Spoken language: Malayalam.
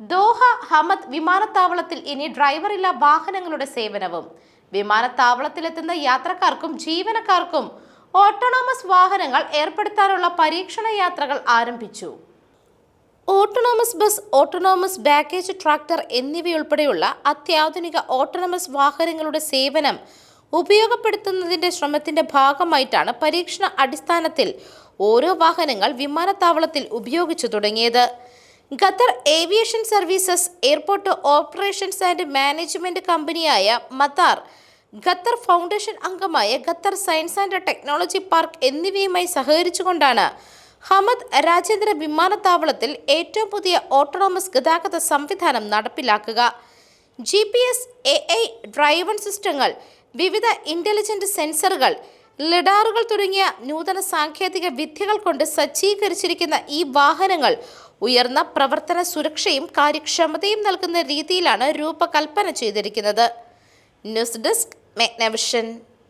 ദോഹ ഹമദ് വിമാനത്താവളത്തിൽ ഇനി ഡ്രൈവറില്ല വാഹനങ്ങളുടെ സേവനവും. വിമാനത്താവളത്തിലെത്തുന്ന യാത്രക്കാർക്കും ജീവനക്കാർക്കും ഓട്ടോണോമസ് വാഹനങ്ങൾ ഏർപ്പെടുത്താനുള്ള പരീക്ഷണ യാത്രകൾ ആരംഭിച്ചു. Autonomous bus autonomous baggage tractor എന്നിവയുൾപ്പെടെയുള്ള അത്യാധുനിക ഓട്ടോണോമസ് വാഹനങ്ങളുടെ സേവനം ഉപയോഗപ്പെടുത്തുന്നതിന്റെ ശ്രമത്തിന്റെ ഭാഗമായിട്ടാണ് പരീക്ഷണ അടിസ്ഥാനത്തിൽ ഓരോ വാഹനങ്ങൾ വിമാനത്താവളത്തിൽ ഉപയോഗിച്ചു തുടങ്ങിയത്. Qatar aviation services airport operations and management കമ്പനിയായ മത്താർ ഖത്തർ ഫൗണ്ടേഷൻ അംഗമായ Qatar science and technology park എന്നിവയുമായി സഹകരിച്ചുകൊണ്ടാണ് ഹമദ് രാജേന്ദ്ര വിമാനത്താവളത്തിൽ ഏറ്റവും പുതിയ ഓട്ടോണോമസ് ഗതാഗത സംവിധാനം നടപ്പിലാക്കുക. G P S A I driven സിസ്റ്റങ്ങൾ വിവിധ ഇന്റലിജന്റ് സെൻസറുകൾ ലിഡാറുകൾ തുടങ്ങിയ നൂതന സാങ്കേതിക വിദ്യകൾ കൊണ്ട് സജ്ജീകരിച്ചിരിക്കുന്ന ഈ വാഹനങ്ങൾ ഉയർന്ന പ്രവർത്തന സുരക്ഷയും കാര്യക്ഷമതയും നൽകുന്ന രീതിയിലാണ് രൂപകൽപ്പന ചെയ്തിരിക്കുന്നത്. News desk Magnavision.